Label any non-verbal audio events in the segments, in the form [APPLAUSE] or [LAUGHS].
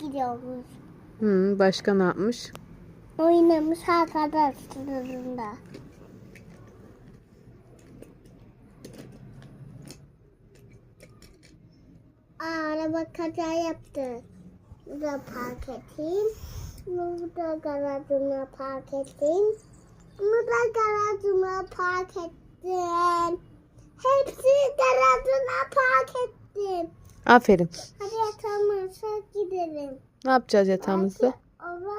gidiyoruz. Hı, başka ne yapmış? Oynamış arkadaşlarında. Araba kaza yaptı. Burada park edeyim. Burada garajıma park edeyim. Burada garajıma park ettim. Hepsi garajına park ettim. Aferin. Gidelim. Ne yapacağız yatağımızda? Baba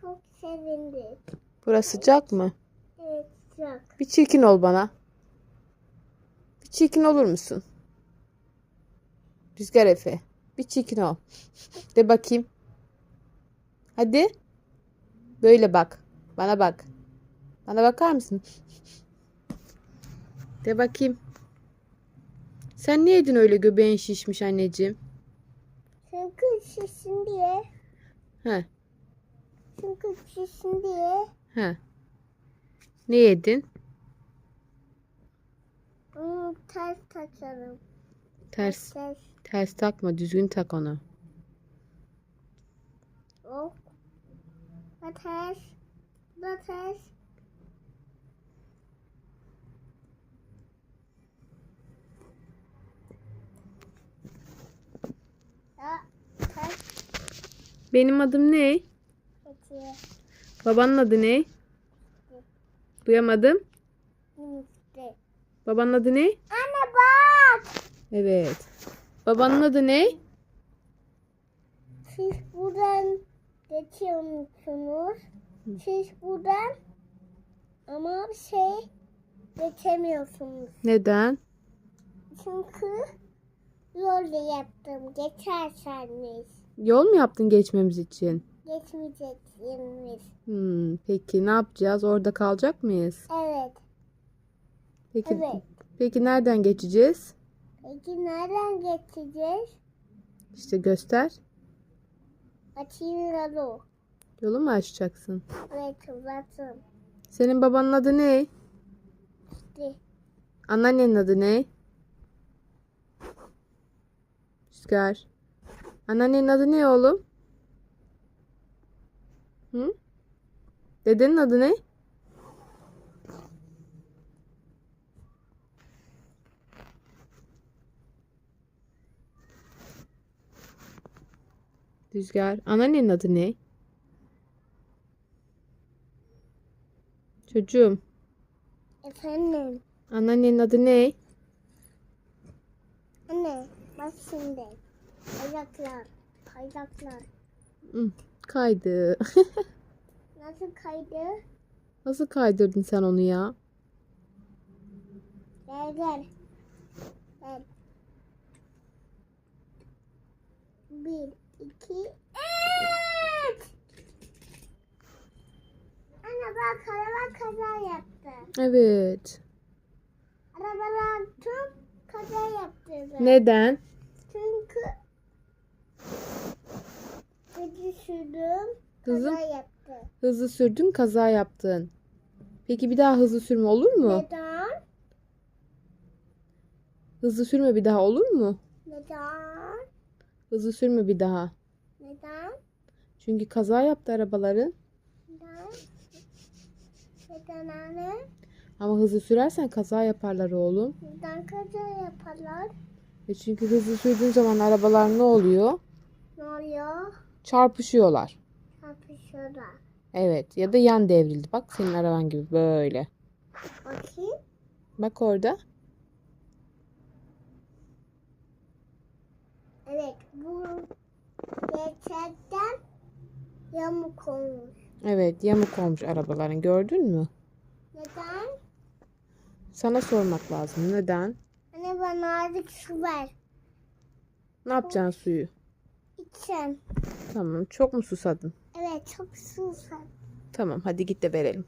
çok sevindi. Burası sıcak mı? Evet sıcak. Bir çirkin ol bana. Bir çirkin olur musun? Rüzgar Efe. Bir çirkin ol. De bakayım. Hadi. Böyle bak. Bana bak. Bana bakar mısın? De bakayım. Sen ne yedin öyle göbeğin şişmiş anneciğim? Çünkü şişsin diye. He. Çünkü şişsin diye. He. Ne yedin? Onu ters takarım. Ters. Ters. Ters takma. Düzgün tak onu. O. Bu ters. Bu ters. Ya, ters. Benim adım ne? Peki. Babanın adı ne? Duyamadım. İşte. Babanın adı ne? Anne bak. Evet. Babanın adı ne? Siz buradan geçiyorsunuz. Siz buradan ama bir şey geçemiyorsunuz. Neden? Çünkü yol yaptım. Geçerseniz Yol mu yaptın geçmemiz için? geçmeyeceksiniz. Hmm, peki ne yapacağız? Orada kalacak mıyız? Evet. Peki, Evet. peki nereden geçeceğiz? Peki nereden geçeceğiz? İşte göster. Açayım yolu. Yolu mu açacaksın? Evet uzatın. Senin babanın adı ne? İşte Anneannenin adı ne? Rüzgar. Anneannenin adı ne oğlum? Hı? Dedenin adı ne? Rüzgar. Anneannenin adı ne? Çocuğum. efendim. Anneannenin adı ne? Anne bak şimdi. Ayaklar. Ayaklar. Hı, Kaydı. [LAUGHS] Nasıl kaydı? Nasıl kaydırdın sen onu ya? Gel gel. Gel. Bir, iki, üç. Anne bak araba kaza yaptı. Evet. Arabalar tüm kaza yaptı. Neden? Çünkü hızlı sürdüm. Hızlı- Kaza yaptı. Hızlı sürdün, kaza yaptın. Peki bir daha hızlı sürme olur mu? Neden? Hızlı sürme bir daha olur mu? Neden? Hızlı sürme bir daha. Neden? Çünkü kaza yaptı arabaların. Neden? Neden anne? Ama hızlı sürersen kaza yaparlar oğlum. Neden kaza yaparlar? E çünkü hızlı sürdüğün zaman arabalar ne oluyor? Ne oluyor? Çarpışıyorlar. Çarpışıyorlar. Evet ya da yan devrildi. Bak senin araban gibi böyle. Bakayım. Bak orada. Evet bu gerçekten yamuk olmuş. Evet yamuk olmuş arabaların gördün mü? Neden? Sana sormak lazım. Neden? Anne bana azıcık su ver. Ne yapacaksın suyu? İçeceğim. Tamam. Çok mu susadın? Evet çok su ver. Tamam hadi git de verelim.